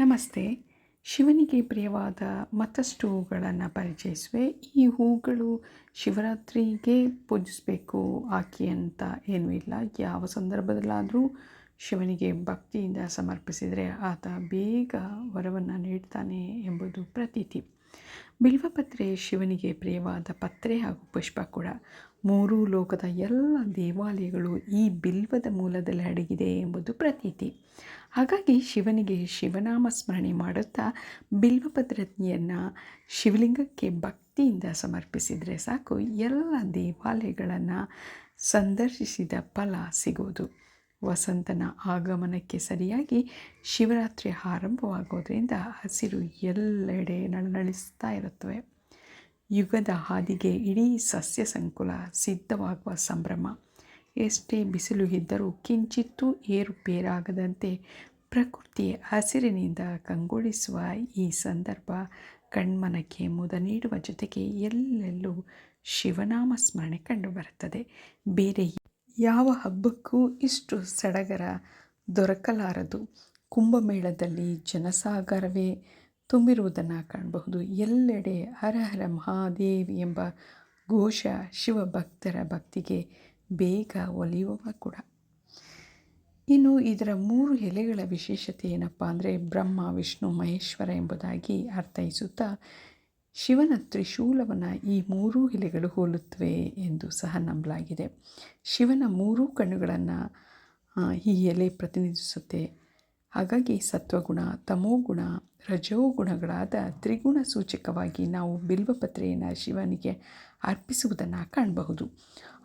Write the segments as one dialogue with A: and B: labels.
A: ನಮಸ್ತೆ. ಶಿವನಿಗೆ ಪ್ರಿಯವಾದ ಮತ್ತಷ್ಟು ಹೂಗಳನ್ನು ಪರಿಚಯಿಸುವೆ. ಈ ಹೂಗಳು ಶಿವರಾತ್ರಿಗೆ ಪೂಜಿಸಬೇಕು ಆಕೆ ಅಂತ ಏನೂ ಇಲ್ಲ. ಯಾವ ಸಂದರ್ಭದಲ್ಲಾದರೂ ಶಿವನಿಗೆ ಭಕ್ತಿಯಿಂದ ಸಮರ್ಪಿಸಿದರೆ ಆತ ಬೇಗ ವರವನ್ನು ನೀಡ್ತಾನೆ ಎಂಬುದು ಪ್ರತೀತಿ. ಬಿಲ್ವಪತ್ರೆ ಶಿವನಿಗೆ ಪ್ರಿಯವಾದ ಪತ್ರೆ ಹಾಗೂ ಪುಷ್ಪ ಕೂಡ. ಮೂರೂ ಲೋಕದ ಎಲ್ಲ ದೇವಾಲಯಗಳು ಈ ಬಿಲ್ವದ ಮೂಲದಲ್ಲಿ ಅಡಗಿದೆ ಎಂಬುದು ಪ್ರತೀತಿ. ಹಾಗಾಗಿ ಶಿವನಿಗೆ ಶಿವನಾಮ ಸ್ಮರಣೆ ಮಾಡುತ್ತಾ ಬಿಲ್ವಪದ್ರತಿಯನ್ನು ಶಿವಲಿಂಗಕ್ಕೆ ಭಕ್ತಿಯಿಂದ ಸಮರ್ಪಿಸಿದರೆ ಸಾಕು, ಎಲ್ಲ ದೇವಾಲಯಗಳನ್ನು ಸಂದರ್ಶಿಸಿದ ಫಲ ಸಿಗುವುದು ವಸಂತನ ಆಗಮನಕ್ಕೆ ಸರಿಯಾಗಿ ಶಿವರಾತ್ರಿ ಆರಂಭವಾಗೋದ್ರಿಂದ ಹಸಿರು ಎಲ್ಲೆಡೆ ನಳನಳಿಸ್ತಾ ಇರುತ್ತವೆ. ಯುಗದ ಹಾದಿಗೆ ಇಡೀ ಸಸ್ಯ ಸಂಕುಲ ಸಿದ್ಧವಾಗುವ ಸಂಭ್ರಮ. ಎಷ್ಟೇ ಬಿಸಿಲು ಇದ್ದರೂ ಕಿಂಚಿತ್ತೂ ಏರುಪೇರಾಗದಂತೆ ಪ್ರಕೃತಿ ಹಸಿರಿನಿಂದ ಕಂಗೊಳಿಸುವ ಈ ಸಂದರ್ಭ ಕಣ್ಮನಕ್ಕೆ ಮುದ ನೀಡುವ ಜೊತೆಗೆ ಎಲ್ಲೆಲ್ಲೂ ಶಿವನಾಮ ಸ್ಮರಣೆ ಕಂಡುಬರುತ್ತದೆ. ಬೇರೆ ಯಾವ ಹಬ್ಬಕ್ಕೂ ಇಷ್ಟು ಸಡಗರ ದೊರಕಲಾರದು. ಕುಂಭಮೇಳದಲ್ಲಿ ಜನಸಾಗರವೇ ತುಂಬಿರುವುದನ್ನು ಕಾಣಬಹುದು. ಎಲ್ಲೆಡೆ ಹರ ಹರ ಮಹಾದೇವ್ ಎಂಬ ಘೋಷ ಶಿವಭಕ್ತರ ಭಕ್ತಿಗೆ ಬೇಗ ಒಲಿಯುವ ಕೂಡ. ಇನ್ನು ಇದರ ಮೂರು ಎಲೆಗಳ ವಿಶೇಷತೆ ಏನಪ್ಪ ಅಂದರೆ ಬ್ರಹ್ಮ, ವಿಷ್ಣು, ಮಹೇಶ್ವರ ಎಂಬುದಾಗಿ ಅರ್ಥೈಸುತ್ತಾ ಶಿವನ ತ್ರಿಶೂಲವನ್ನು ಈ ಮೂರೂ ಎಲೆಗಳು ಹೋಲುತ್ತವೆ ಎಂದು ಸಹ ನಂಬಲಾಗಿದೆ. ಶಿವನ ಮೂರೂ ಕಣ್ಣುಗಳನ್ನು ಈ ಎಲೆ ಪ್ರತಿನಿಧಿಸುತ್ತೆ. ಹಾಗಾಗಿ ಸತ್ವಗುಣ, ತಮೋಗುಣ ರಜೋಗುಣಗಳಾದ ತ್ರಿಗುಣ ಸೂಚಕವಾಗಿ ನಾವು ಬಿಲ್ವಪತ್ರೆಯನ್ನು ಶಿವನಿಗೆ ಅರ್ಪಿಸುವುದನ್ನು ಕಾಣಬಹುದು.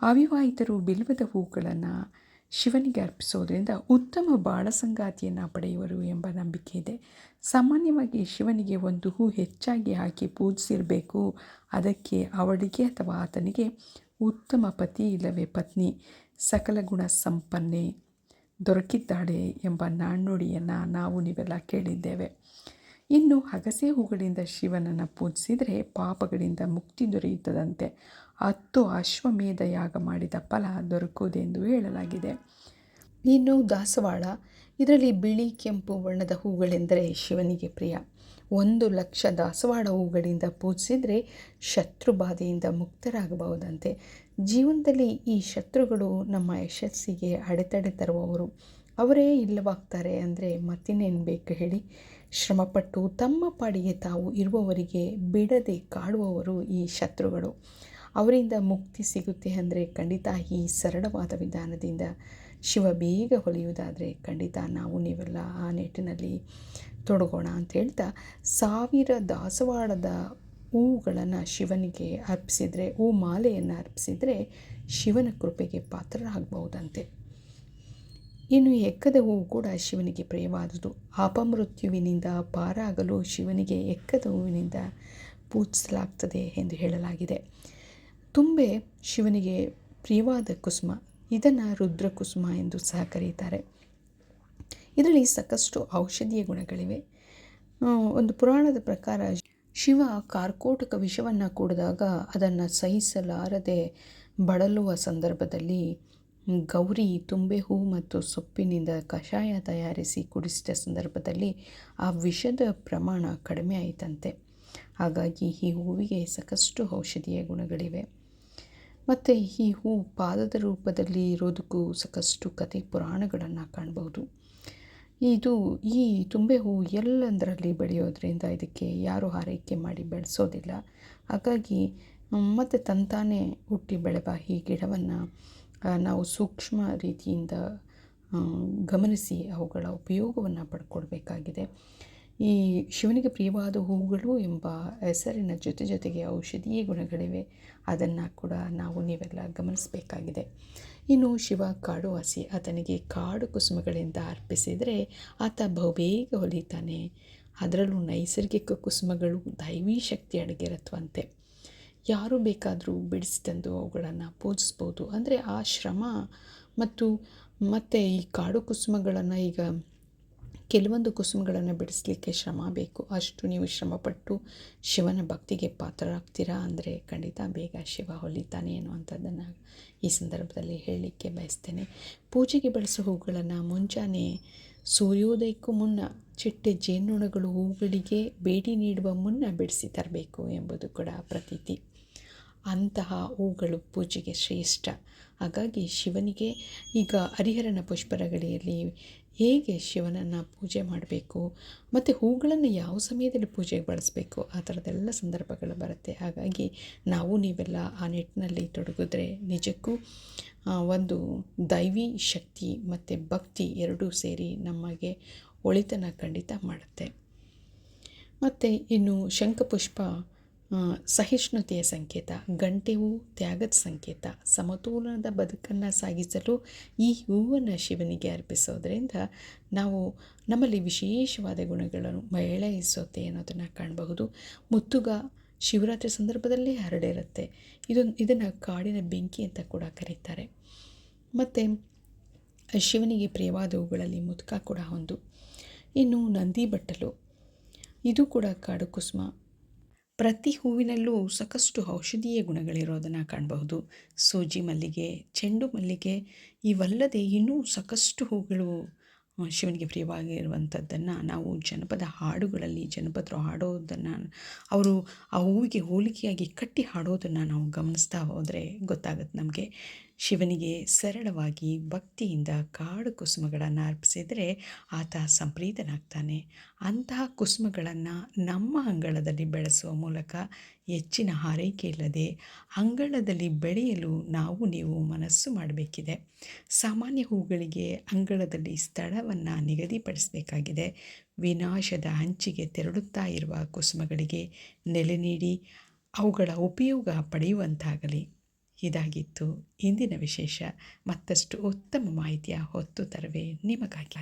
A: ಅವಿವಾಹಿತರು ಬಿಲ್ವದ ಹೂಗಳನ್ನು ಶಿವನಿಗೆ ಅರ್ಪಿಸೋದರಿಂದ ಉತ್ತಮ ಬಾಳ ಸಂಗಾತಿಯನ್ನು ಪಡೆಯುವರು ಎಂಬ ನಂಬಿಕೆ ಇದೆ. ಸಾಮಾನ್ಯವಾಗಿ ಶಿವನಿಗೆ ಒಂದು ಹೂ ಹೆಚ್ಚಾಗಿ ಹಾಕಿ ಪೂಜಿಸಿರಬೇಕು. ಅದಕ್ಕೆ ಅವಳಿಗೆ ಅಥವಾ ಆತನಿಗೆ ಉತ್ತಮ ಪತಿ ಇಲ್ಲವೇ ಪತ್ನಿ ಸಕಲ ಗುಣ ಸಂಪನ್ನೆ ದೊರಕಿದ್ದಾಳೆ ಎಂಬ ನಾಣ್ಣುಡಿಯನ್ನು ನಾವು ನೀವೆಲ್ಲ ಕೇಳಿದ್ದೇವೆ. ಇನ್ನು ಅಗಸೆ ಹೂಗಳಿಂದ ಶಿವನನ್ನು ಪೂಜಿಸಿದರೆ ಪಾಪಗಳಿಂದ ಮುಕ್ತಿ ದೊರೆಯುತ್ತದಂತೆ. ಹತ್ತು ಅಶ್ವಮೇಧ ಯಾಗ ಮಾಡಿದ ಫಲ ದೊರಕುವುದೆಂದು ಹೇಳಲಾಗಿದೆ. ಇನ್ನು ದಾಸವಾಳ, ಇದರಲ್ಲಿ ಬಿಳಿ ಕೆಂಪು ಬಣ್ಣದ ಹೂಗಳೆಂದರೆ ಶಿವನಿಗೆ ಪ್ರಿಯ. ಒಂದು ಲಕ್ಷ ದಾಸವಾಳ ಹೂಗಳಿಂದ ಪೂಜಿಸಿದರೆ ಶತ್ರು ಬಾಧೆಯಿಂದ ಮುಕ್ತರಾಗಬಹುದಂತೆ. ಜೀವನದಲ್ಲಿ ಈ ಶತ್ರುಗಳು ನಮ್ಮ ಯಶಸ್ಸಿಗೆ ಅಡೆತಡೆ ತರುವವರು. ಅವರೇ ಇಲ್ಲವಾಗ್ತಾರೆ ಅಂದರೆ ಮತ್ತಿನ್ನೇನು ಬೇಕು ಹೇಳಿ. ಶ್ರಮಪಟ್ಟು ತಮ್ಮ ಪಾಡಿಗೆ ತಾವು ಇರುವವರಿಗೆ ಬಿಡದೆ ಕಾಡುವವರು ಈ ಶತ್ರುಗಳು. ಅವರಿಂದ ಮುಕ್ತಿ ಸಿಗುತ್ತೆ ಅಂದರೆ ಖಂಡಿತ ಈ ಸರಳವಾದ ವಿಧಾನದಿಂದ ಶಿವ ಬೇಗ ಹೊಲಿಯುವುದಾದರೆ ಖಂಡಿತ ನಾವು ನೀವೆಲ್ಲ ಆ ನಿಟ್ಟಿನಲ್ಲಿ ತೊಡಗೋಣ ಅಂತ ಹೇಳ್ತಾ ಸಾವಿರ ದಾಸವಾಳದ ಹೂವುಗಳನ್ನು ಶಿವನಿಗೆ ಅರ್ಪಿಸಿದರೆ, ಹೂ ಮಾಲೆಯನ್ನು ಅರ್ಪಿಸಿದರೆ ಶಿವನ ಕೃಪೆಗೆ ಪಾತ್ರರಾಗಬಹುದಂತೆ. ಇನ್ನು ಎಕ್ಕದ ಹೂವು ಕೂಡ ಶಿವನಿಗೆ ಪ್ರಿಯವಾದುದು ಅಪಮೃತ್ಯುವಿನಿಂದ ಪಾರಾಗಲು ಶಿವನಿಗೆ ಎಕ್ಕದ ಹೂವಿನಿಂದ ಪೂಜಿಸಲಾಗ್ತದೆ ಎಂದು ಹೇಳಲಾಗಿದೆ. ತುಂಬೆ ಶಿವನಿಗೆ ಪ್ರಿಯವಾದ ಕುಸುಮ. ಇದನ್ನು ರುದ್ರಕುಸುಮ ಎಂದು ಸಹ ಕರೀತಾರೆ. ಇದರಲ್ಲಿ ಸಾಕಷ್ಟು ಔಷಧೀಯ ಗುಣಗಳಿವೆ. ಒಂದು ಪುರಾಣದ ಪ್ರಕಾರ ಶಿವ ಕಾರ್ಕೋಟಕ ವಿಷವನ್ನು ಕುಡಿದಾಗ ಅದನ್ನು ಸಹಿಸಲಾರದೆ ಬಳಲುವ ಸಂದರ್ಭದಲ್ಲಿ ಗೌರಿ ತುಂಬೆ ಹೂ ಮತ್ತು ಸೊಪ್ಪಿನಿಂದ ಕಷಾಯ ತಯಾರಿಸಿ ಕುಡಿಸಿದ ಸಂದರ್ಭದಲ್ಲಿ ಆ ವಿಷದ ಪ್ರಮಾಣ ಕಡಿಮೆ ಆಯಿತಂತೆ. ಹಾಗಾಗಿ ಈ ಹೂವಿಗೆ ಸಾಕಷ್ಟು ಔಷಧೀಯ ಗುಣಗಳಿವೆ. ಮತ್ತು ಈ ಹೂ ಪಾದದ ರೂಪದಲ್ಲಿ ಇರೋದಕ್ಕೂ ಸಾಕಷ್ಟು ಕತೆ ಪುರಾಣಗಳನ್ನು ಕಾಣ್ಬೋದು ಇದು ಈ ತುಂಬೆ ಹೂ ಎಲ್ಲಂದರಲ್ಲಿ ಬೆಳೆಯೋದ್ರಿಂದ ಇದಕ್ಕೆ ಯಾರೂ ಆರೈಕೆ ಮಾಡಿ ಬೆಳೆಸೋದಿಲ್ಲ. ಹಾಗಾಗಿ ಮತ್ತು ತಂತಾನೇ ಹುಟ್ಟಿ ಬೆಳೆವ ಈ ಗಿಡವನ್ನು ನಾವು ಸೂಕ್ಷ್ಮ ರೀತಿಯಿಂದ ಗಮನಿಸಿ ಅವುಗಳ ಉಪಯೋಗವನ್ನು ಪಡ್ಕೊಳ್ಬೇಕಾಗಿದೆ. ಈ ಶಿವನಿಗೆ ಪ್ರಿಯವಾದ ಹೂಗಳು ಎಂಬ ಹೆಸರಿನ ಜೊತೆ ಜೊತೆಗೆ ಔಷಧೀಯ ಗುಣಗಳಿವೆ. ಅದನ್ನು ಕೂಡ ನಾವು ನೀವೆಲ್ಲ ಗಮನಿಸಬೇಕಾಗಿದೆ. ಇನ್ನು ಶಿವ ಕಾಡುವಾಸಿ ಆತನಿಗೆ ಕಾಡು ಕುಸುಮಗಳಿಂದ ಅರ್ಪಿಸಿದರೆ ಆತ ಬಹುಬೇಗ ಹೊಲಿತಾನೆ. ಅದರಲ್ಲೂ ನೈಸರ್ಗಿಕ ಕುಸುಮಗಳು ದೈವೀ ಶಕ್ತಿ ಅಡಗಿರತ್ವಂತೆ ಯಾರು ಬೇಕಾದರೂ ಬಿಡಿಸಿ ತಂದು ಅವುಗಳನ್ನು ಪೂಜಿಸ್ಬೋದು. ಅಂದರೆ ಆ ಶ್ರಮ ಮತ್ತು ಮತ್ತು ಈ ಕಾಡು ಕುಸುಮಗಳನ್ನು ಈಗ ಕೆಲವೊಂದು ಕುಸುಮಗಳನ್ನು ಬಿಡಿಸಲಿಕ್ಕೆ ಶ್ರಮ ಬೇಕು. ಅಷ್ಟು ನೀವು ಶ್ರಮಪಟ್ಟು ಶಿವನ ಭಕ್ತಿಗೆ ಪಾತ್ರರಾಗ್ತೀರಾ ಅಂದರೆ ಖಂಡಿತ ಬೇಗ ಶಿವ ಹೊಲಿತಾನೆ ಅನ್ನುವಂಥದ್ದನ್ನು ಈ ಸಂದರ್ಭದಲ್ಲಿ ಹೇಳಲಿಕ್ಕೆ ಬಯಸ್ತೇನೆ. ಪೂಜೆಗೆ ಬಳಸೋ ಹೂಗಳನ್ನು ಮುಂಜಾನೆ ಸೂರ್ಯೋದಯಕ್ಕೂ ಮುನ್ನ ಚಿಟ್ಟೆ ಜೇನುಣಗಳು ಹೂಗಳಿಗೆ ಬೇಡಿ ನೀಡುವ ಮುನ್ನ ಬಿಡಿಸಿ ತರಬೇಕು ಎಂಬುದು ಕೂಡ ಪ್ರತೀತಿ. ಅಂತಹ ಹೂಗಳು ಪೂಜೆಗೆ ಶ್ರೇಷ್ಠ. ಹಾಗಾಗಿ ಶಿವನಿಗೆ ಈಗ ಹರಿಹರನ ಪುಷ್ಪರಗಳಿಯಲ್ಲಿ ಹೇಗೆ ಶಿವನನ್ನು ಪೂಜೆ ಮಾಡಬೇಕು, ಮತ್ತು ಹೂಗಳನ್ನು ಯಾವ ಸಮಯದಲ್ಲಿ ಪೂಜೆಗೆ ಬಳಸಬೇಕು, ಆ ಥರದ್ದೆಲ್ಲ ಸಂದರ್ಭಗಳು ಬರುತ್ತೆ. ಹಾಗಾಗಿ ನಾವು ನೀವೆಲ್ಲ ಆ ನಿಟ್ಟಿನಲ್ಲಿ ತೊಡಗಿದ್ರೆ ನಿಜಕ್ಕೂ ಒಂದು ದೈವಿ ಶಕ್ತಿ ಮತ್ತು ಭಕ್ತಿ ಎರಡೂ ಸೇರಿ ನಮಗೆ ಒಳಿತನ ಖಂಡಿತ ಮಾಡುತ್ತೆ. ಮತ್ತು ಇನ್ನು ಶಂಖಪುಷ್ಪ ಸಹಿಷ್ಣುತೆಯ ಸಂಕೇತ ಗಂಟೆವು ತ್ಯಾಗದ ಸಂಕೇತ, ಸಮತೋಲನದ ಬದುಕನ್ನು ಸಾಗಿಸಲು ಈ ಹೂವನ್ನು ಶಿವನಿಗೆ ಅರ್ಪಿಸೋದ್ರಿಂದ ನಾವು ನಮ್ಮಲ್ಲಿ ವಿಶೇಷವಾದ ಗುಣಗಳನ್ನು ಮೇಳೈಸುತ್ತೆ ಅನ್ನೋದನ್ನು ಕಾಣಬಹುದು. ಮುತ್ತುಗ ಶಿವರಾತ್ರಿ ಸಂದರ್ಭದಲ್ಲಿ ಹರಡಿರುತ್ತೆ. ಇದೊಂದು ಇದನ್ನು ಕಾಡಿನ ಬೆಂಕಿ ಅಂತ ಕೂಡ ಕರೀತಾರೆ. ಮತ್ತು ಶಿವನಿಗೆ ಪ್ರಿಯವಾದ ಹೂಗಳಲ್ಲಿ ಮುತ್ಕ ಕೂಡ ಒಂದು. ಇನ್ನು ನಂದಿ ಬಟ್ಟಲು. ಇದು ಕೂಡ ಕಾಡು ಕುಸುಮ. ಪ್ರತಿ ಹೂವಿನಲ್ಲೂ ಸಾಕಷ್ಟು ಔಷಧೀಯ ಗುಣಗಳಿರೋದನ್ನು ಕಾಣಬಹುದು. ಸೂಜಿ ಮಲ್ಲಿಗೆ, ಚೆಂಡು ಮಲ್ಲಿಗೆ, ಇವಲ್ಲದೆ ಇನ್ನೂ ಸಾಕಷ್ಟು ಹೂಗಳು ಶಿವನಿಗೆ ಪ್ರಿಯವಾಗಿರುವಂಥದ್ದನ್ನು ನಾವು ಜನಪದ ಹಾಡುಗಳಲ್ಲಿ, ಜನಪದರು ಹಾಡೋದನ್ನು, ಅವರು ಆ ಹೂವಿಗೆ ಹೋಲಿಕೆಯಾಗಿ ಕಟ್ಟಿ ಹಾಡೋದನ್ನು ನಾವು ಗಮನಿಸ್ತಾ ಹೋದರೆ ಗೊತ್ತಾಗುತ್ತೆ ನಮಗೆ. ಶಿವನಿಗೆ ಸರಳವಾಗಿ ಭಕ್ತಿಯಿಂದ ಕಾಡು ಕುಸುಮಗಳನ್ನು ಅರ್ಪಿಸಿದರೆ ಆತ ಸಂಪ್ರೀತನಾಗ್ತಾನೆ. ಅಂತಹ ಕುಸುಮಗಳನ್ನು ನಮ್ಮ ಅಂಗಳದಲ್ಲಿ ಬೆಳೆಸುವ ಮೂಲಕ ಹೆಚ್ಚಿನ ಹಾರೈಕೆ ಇಲ್ಲದೆ ಅಂಗಳದಲ್ಲಿ ಬೆಳೆಯಲು ನಾವು ನೀವು ಮನಸ್ಸು ಮಾಡಬೇಕಿದೆ. ಸಾಮಾನ್ಯ ಹೂಗಳಿಗೆ ಅಂಗಳದಲ್ಲಿ ಸ್ಥಳವನ್ನು ನಿಗದಿಪಡಿಸಬೇಕಾಗಿದೆ. ವಿನಾಶದ ಹಂಚಿಗೆ ತೆರಳುತ್ತಾ ಇರುವ ಕುಸುಮಗಳಿಗೆ ನೆಲೆ ನೀಡಿ ಅವುಗಳ ಉಪಯೋಗ ಪಡೆಯುವಂತಾಗಲಿ. ಇದಾಗಿತ್ತು. ಇಂದಿನ ವಿಶೇಷ ಮತ್ತಷ್ಟು ಉತ್ತಮ ಮಾಹಿತಿಯ ಹೊತ್ತು ತರವೇ ನಿಮಗಾಗಿ.